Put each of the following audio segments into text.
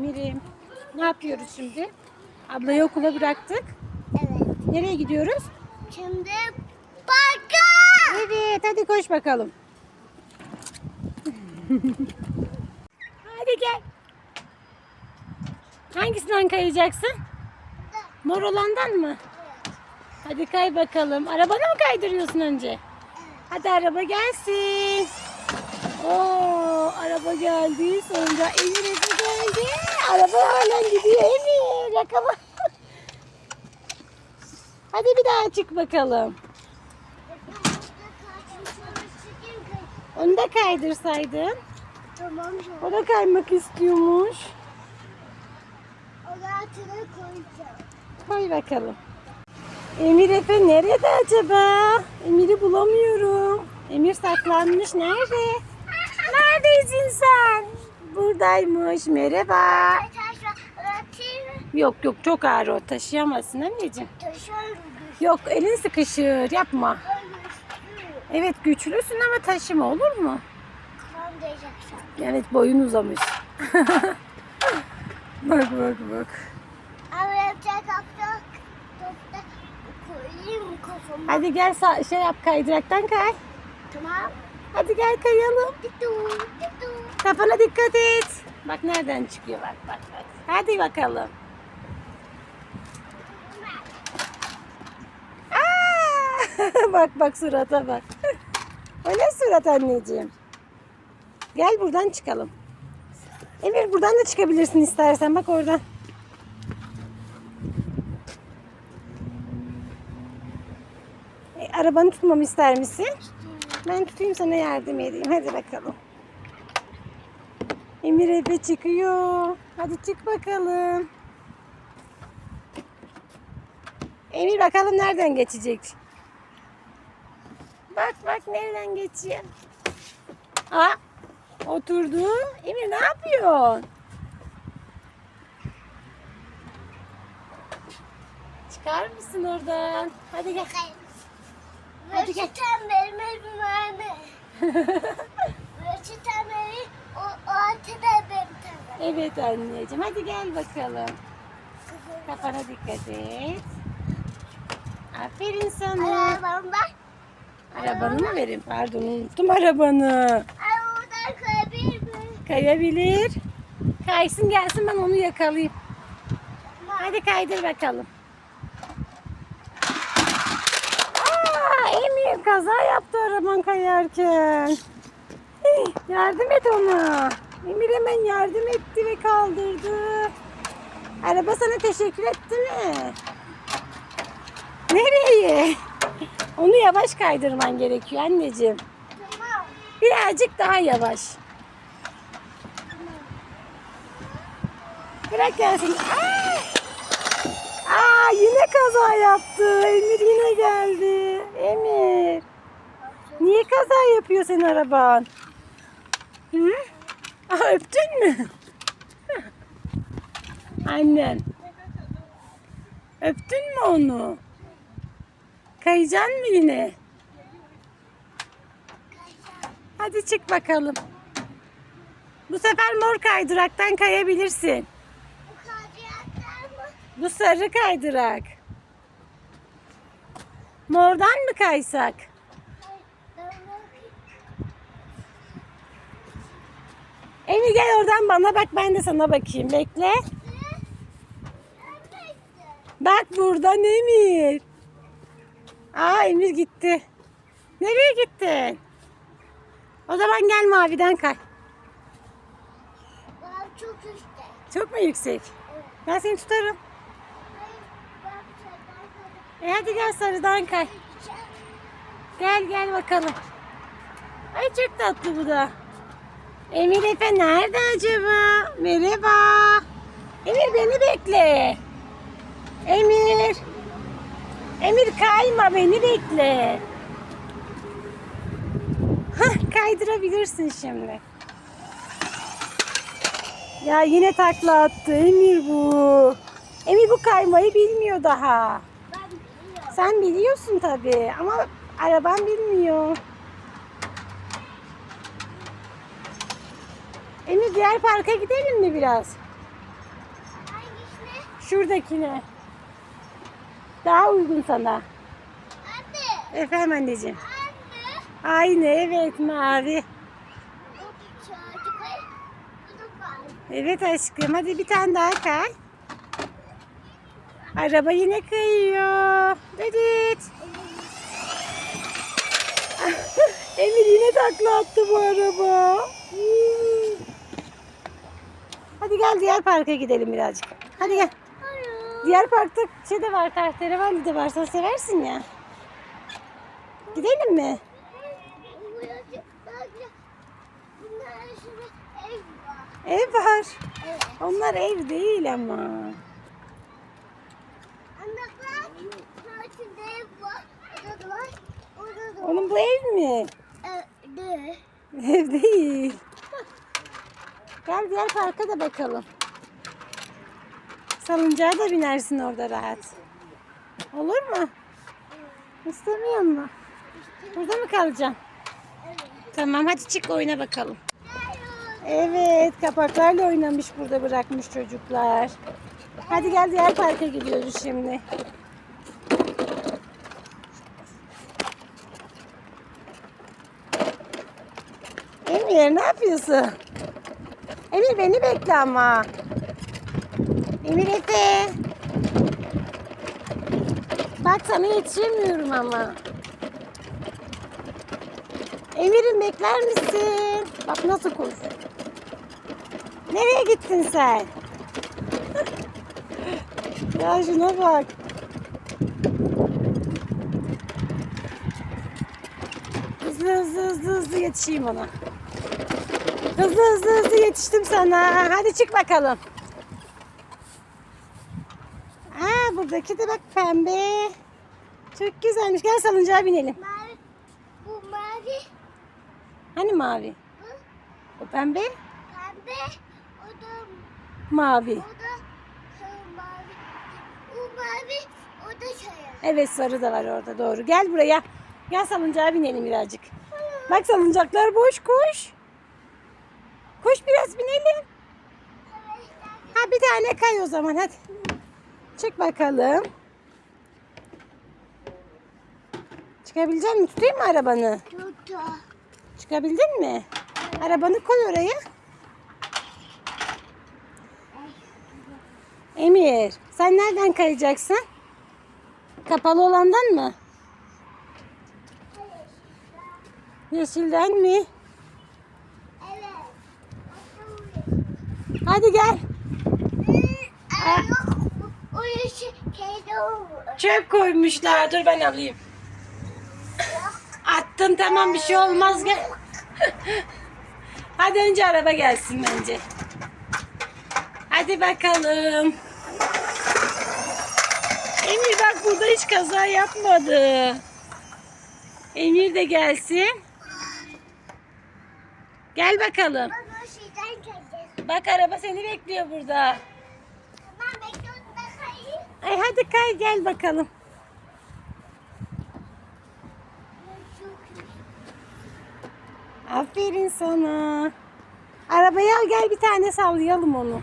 Emir'im. Ne yapıyoruz şimdi? Ablayı okula bıraktık. Evet. Nereye gidiyoruz? Şimdi parka. Evet hadi koş bakalım. hadi gel. Hangisinden kayacaksın? Mor olandan mı? Hadi kay bakalım. Arabanı mı kaydırıyorsun önce? Hadi araba gelsin. Oo, araba geldi. Sonra Emir Efe geldi. Araba hala gidiyor Emir. Yakala. Hadi bir daha çık bakalım. Onu da kaydırsaydın. Tamam. O da kaymak istiyormuş. O altına koyacağım. Koy bakalım. Emir Efe nerede acaba? Emir'i bulamıyorum. Emir saklanmış. Nerede? Neredesin sen? Buradaymış. Merhaba. Yok yok çok ağır o. Taşıyamazsın anneciğim. Yok elin sıkışır. Yapma. Evet güçlüsün ama taşıma olur mu? Yani boyun uzamış. bak bak bak. Hadi gel şey yap kaydıraktan kay. Tamam. Hadi gel kayalım. Kafana dikkat et. Bak nereden çıkıyor bak bak bak. Hadi bakalım. Aa! bak bak surata bak. O ne surat anneciğim? Gel buradan çıkalım. Emir buradan da çıkabilirsin istersen bak oradan. E, arabanı tutmamı ister misin? Ben tutayım sana yardım edeyim. Hadi bakalım. Emir Efe çıkıyor. Hadi çık bakalım. Emir bakalım nereden geçecek? Bak bak nereden geçiyor. Aa, oturdu. Emir ne yapıyorsun? Çıkar mısın oradan? Hadi gel. Hadi gel. Benim evim benim. Evet anneciğim. Hadi gel bakalım. Kafana dikkat et. Aferin sana. Arabam var. Arabanı mı vereyim? Pardon unuttum arabanı. Ay oradan kayabilir mi? Kayabilir. Kaysın gelsin ben onu yakalayayım. Hadi kaydır bakalım. Aa, Emir kaza yaptı araban kayarken. Yardım et ona. Emir hemen yardım etti ve kaldırdı. Araba sana teşekkür etti mi? Nereye? Onu yavaş kaydırman gerekiyor anneciğim. Birazcık daha yavaş. Bırak gelsin. Aa! Aa, yine kaza yaptı. Emir yine geldi. Emir. Niye kaza yapıyor senin araban? Hı? Öptün mü? Annen. Öptün mü onu? Kayacaksın mı yine? Hadi çık bakalım. Bu sefer mor kaydıraktan kayabilirsin. Bu sarı kaydırak. Mordan mı kaysak? Ben bakayım. Emir gel oradan bana bak ben de sana bakayım. Bekle. Bak buradan Emir. Aa Emir gitti. Nereye gittin? O zaman gel maviden kay. Çok üstte. Çok mu yüksek? Ben seni tutarım. E hadi gel sarıdan kay. Gel gel bakalım. Ay çok tatlı bu da. Emir Efe nerede acaba? Merhaba. Emir beni bekle. Emir. Emir kayma beni bekle. Hah kaydırabilirsin şimdi. Ya yine takla attı Emir bu. Emir bu kaymayı bilmiyor daha. Sen biliyorsun tabii ama araban bilmiyor. Diğer parka gidelim mi biraz? Şuradakine. Daha uygun sana. Anne. Efendim anneciğim. Anne. Aynı evet mavi. Evet aşkım hadi bir tane daha kay. Araba yine kayıyor. Düdüt. Emir yine takla attı bu araba. Hmm. Hadi gel diğer parka gidelim birazcık. Hadi gel. Diğer parkta şey de var, tahterevalli de var. Sen seversin ya. Gidelim mi? Ev var. Ev. Evet. Onlar ev değil ama. Ev. Onun bu ev mi? Evet. Ev değil. Gel diğer parka da bakalım. Salıncağa da binersin orada rahat. Olur mu? İstemiyor mu? Burada mı kalacaksın? Tamam hadi çık oyuna bakalım. Evet kapaklarla oynamış burada bırakmış çocuklar. Hadi gel diğer parka gidiyoruz şimdi. Emir ne yapıyorsun? Emir beni bekle ama. Emir Efe. Bak sana yetişemiyorum ama. Emir'im bekler misin? Bak nasıl koşuyor. Nereye gittin sen? ya şuna bak. Hızlı hızlı hızlı hızlı yetişeyim ona. Hızlı hızlı hızlı yetiştim sana. Hadi çık bakalım. Aa buradaki de bak pembe. Çok güzelmiş. Gel salıncağa binelim. Mavi. Bu mavi. Hani mavi? Bu O pembe, pembe. O da mavi. O da sarı mavi. O mavi. O da sarı. Evet sarı da var orada doğru. Gel buraya. Gel salıncağa binelim birazcık. Bak salıncaklar boş koş. Koş biraz binelim. Ha bir tane kay o zaman hadi. Çık bakalım. Çıkabilecek misin? Tutayım mı arabanı? Tuttu. Çıkabildin mi? Arabanı koy oraya. Emir, sen nereden kayacaksın? Kapalı olandan mı? Yeşilden mi? Evet. Hadi gel. Çöp koymuşlar. Dur ben alayım. Attım tamam bir şey olmaz gel. Hadi önce araba gelsin bence. Hadi bakalım. Emir bak burada hiç kaza yapmadı. Emir de gelsin. Gel bakalım. Ben o şeyden kedi. Bak araba seni bekliyor burada. Tamam bekliyorum da kayayım. Ay hadi kay gel bakalım. Aferin sana. Arabayı al gel bir tane sallayalım onu.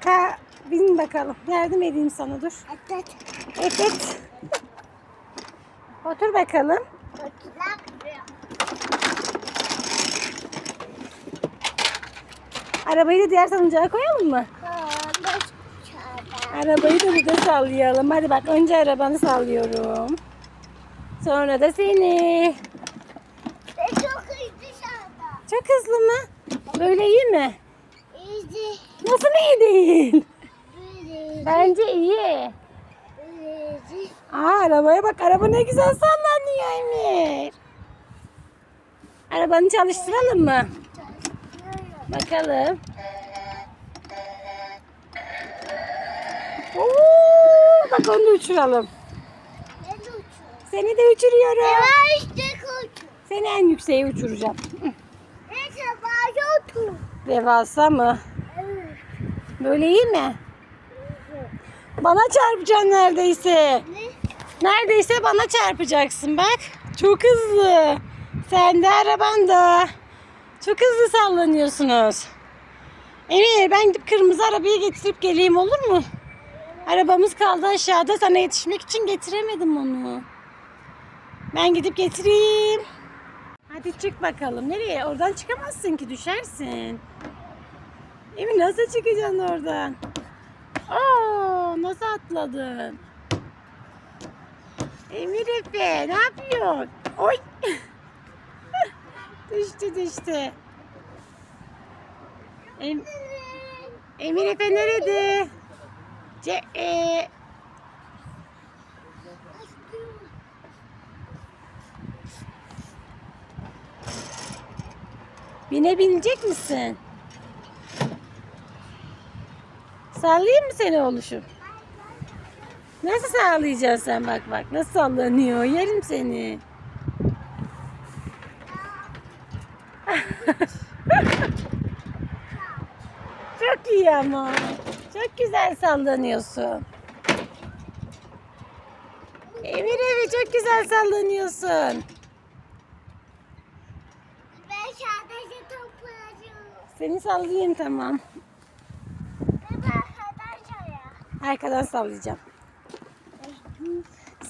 Ka bin bakalım. Yardım edeyim sana dur. Evet. Evet. Otur bakalım. Arabayı da diğer salıncağa koyalım mı? Arabayı da burada sallayalım. Hadi bak önce arabanı sallıyorum. Sonra da seni. Çok hızlı çağda. Çok hızlı mı? Böyle iyi mi? İyice. Nasıl iyi değil? Böyle. Bence iyi. Aa arabaya bak. Araba ne güzel sallanıyor Emir. Arabanı çalıştıralım mı? Bakalım. Oo, bak onu da uçuralım. Seni de uçuruyorum. Seni en yükseğe uçuracağım. Devasa mı? Böyle iyi mi? Bana çarpacaksın neredeyse. Ne? Neredeyse bana çarpacaksın bak. Çok hızlı. Sen de arabanda. Çok hızlı sallanıyorsunuz. Emir ben gidip kırmızı arabayı getirip geleyim olur mu? Arabamız kaldı aşağıda. Sana yetişmek için getiremedim onu. Ben gidip getireyim. Hadi çık bakalım. Nereye? Oradan çıkamazsın ki düşersin. Emir nasıl çıkacaksın oradan? Oo, nasıl atladın? Emir Efe ne yapıyorsun? Oy. düştü düştü. Em Emir Efe nerede? Ce e Binebilecek misin? Sallayayım mı seni oluşum? Nasıl sallayacaksın sen bak bak nasıl sallanıyor yerim seni. Çok iyi ama. Çok güzel sallanıyorsun. Emir Evi çok güzel sallanıyorsun. Ben sadece toplayacağım. Seni sallayayım tamam. Ben arkadaşlar ya. Arkadan sallayacağım.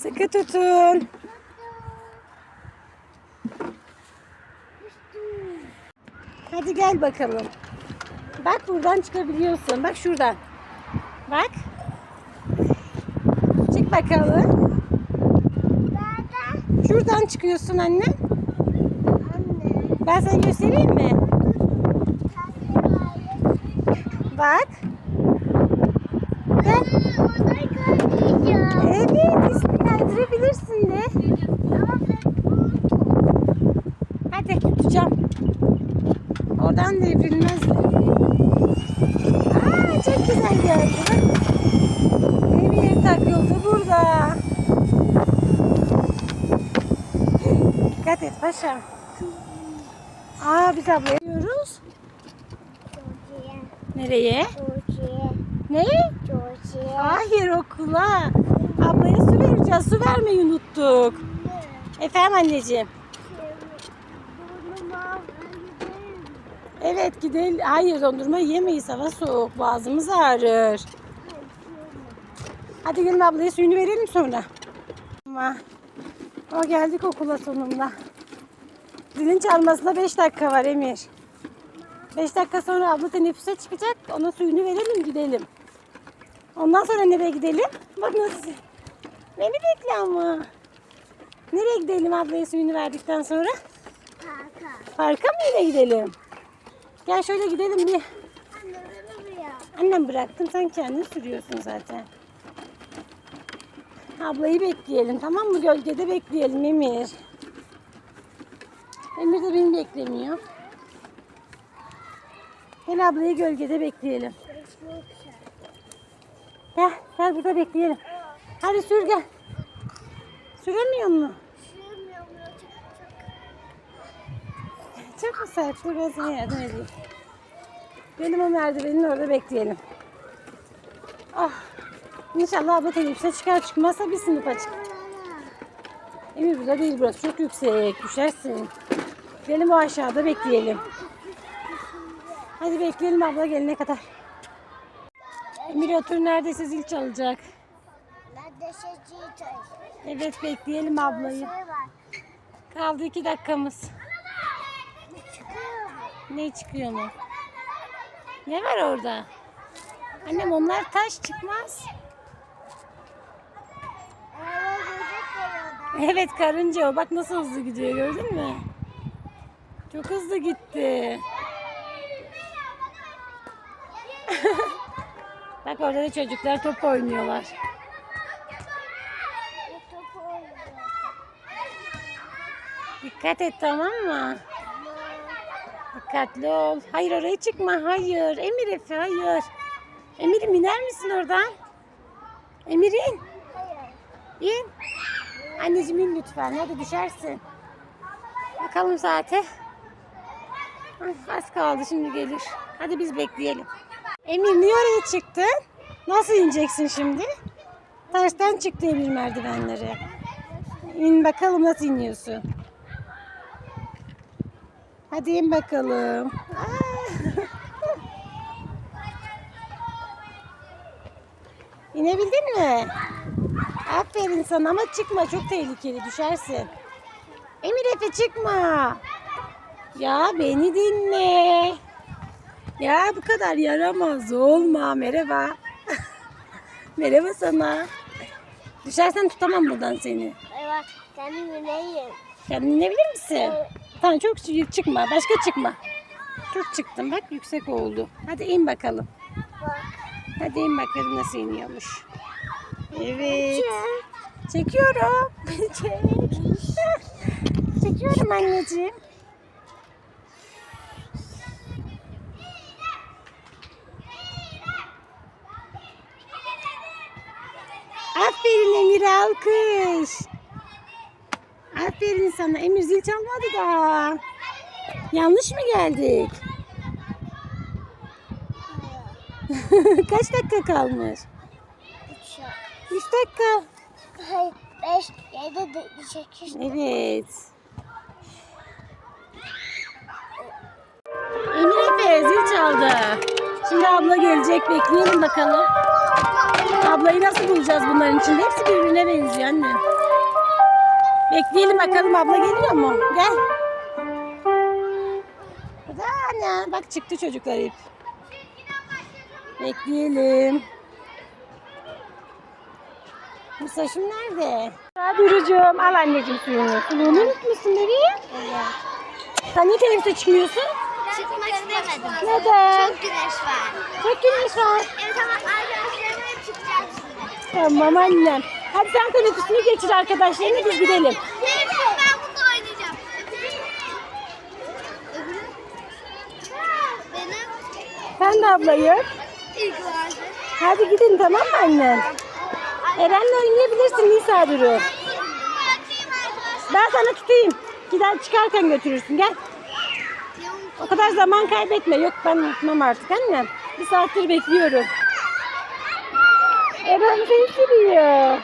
Sıkı tutun. Hadi gel bakalım. Bak buradan çıkabiliyorsun. Bak şuradan. Bak. Çık bakalım. Şuradan çıkıyorsun anne. Anne. Ben sana göstereyim mi? Bak. Gel. Evet, ismi kaydırabilirsin de. Ama. Hadi tutacağım. Oradan devrilmez. Aa, çok güzel geldi. Emir takıldı burada. Dikkat et paşam. Aa biz abla gidiyoruz. Çocuğa. Nereye? Çocuğa. Ne? Çocuğa. Hayır okula. Ablaya su vermeyi unuttuk. Efendim anneciğim. Evet gidelim. Hayır dondurma yemeyiz. Hava soğuk. Boğazımız ağrır. Hadi gelin ablaya suyunu verelim sonra. Ama o geldik okula sonunda. Zilin çalmasına 5 dakika var Emir. 5 dakika sonra abla teneffüse çıkacak. Ona suyunu verelim gidelim. Ondan sonra nereye gidelim? Bak nasıl. Beni bekle ama. Nereye gidelim ablaya suyunu verdikten sonra? Kaka. Parka mı yine gidelim? Gel şöyle gidelim bir. Anne buraya. Annem bıraktım sen kendin sürüyorsun zaten. Ablayı bekleyelim tamam mı? Gölgede bekleyelim Emir. Emir de beni beklemiyor. Gel ablayı gölgede bekleyelim. Gel, gel burada bekleyelim. Hadi sür gel. Süremiyor mu? Sürmüyorum. Çok mu sert? Dur ben sana yardım edeyim. Gelin o merdivenin orada bekleyelim. Ah. İnşallah abla teneffüse çıkar çıkmazsa bir sınıf açık. Emir burada değil burası çok yüksek. Düşersin. Gidelim o aşağıda bekleyelim. Hadi bekleyelim abla gelene kadar. Emir otur neredeyse zil çalacak. Evet bekleyelim ablayı. Kaldı iki dakikamız. Ne çıkıyor mu? Ne var orada? Annem onlar taş çıkmaz. Evet karınca o. Bak nasıl hızlı gidiyor gördün mü? Çok hızlı gitti. Bak orada da çocuklar top oynuyorlar. Dikkat et tamam mı? Dikkatli ol. Hayır oraya çıkma. Hayır. Emir Efe hayır. Emir'im iner misin oradan? Emir in. Anneciğim in lütfen. Hadi düşersin. Bakalım saate. Ah, Az kaldı şimdi gelir. Hadi biz bekleyelim. Emir niye oraya çıktın? Nasıl ineceksin şimdi? Taştan çıktı Emir merdivenleri. İn bakalım nasıl iniyorsun. Hadi in bakalım. İnebildin mi? Aferin sana ama çıkma çok tehlikeli düşersin. Emir Efe çıkma. Ya beni dinle. Ya bu kadar yaramaz olma. Merhaba. Merhaba sana. Düşersen tutamam buradan seni. Evet. Kendimi neyim? Kendin inebilir misin? Tamam çok çı- çıkma. Başka çıkma. Çok çıktın bak yüksek oldu. Hadi in bakalım. Bak. Hadi in bakalım nasıl iniyormuş. Evet. Çekiyorum. Çek. Çekiyorum anneciğim. Aferin Emir alkış. Aferin sana. Emir zil çalmadı daha. Yanlış mı geldik? Kaç dakika kalmış? Üç. 3 dakika. Hayır. Beş. Yedi. de- Sekiz. Evet. Emir Efe zil çaldı. Şimdi abla gelecek. Bekleyelim bakalım. Ablayı nasıl bulacağız bunların içinde? Hepsi birbirine benziyor anne. Bekleyelim bakalım abla geliyor mu? Gel. Hadi anne. Bak çıktı çocuklar hep. Bekleyelim. Bu saçım nerede? Hadi Durucuğum al anneciğim suyunu. Suluğunu unutmuşsun bebeğim. Sen niye teneffüse çıkmıyorsun? Çıkmak istemedim. Neden? Çok güneş var. Çok güneş var. Evet ama arkadaşlarımla çıkacağım şimdi. Tamam annem. Hadi sen teneffüsünü geçir arkadaşlarına biz gidelim. Ben bunu oynayacağım. Sen de ablayı. Hadi gidin tamam mı annem? Eren'le oynayabilirsin Nisa Duru. Ben sana tutayım. Gider çıkarken götürürsün gel. O kadar zaman kaybetme. Yok ben unutmam artık annem. Bir saattir bekliyorum. Eren seni sürüyor.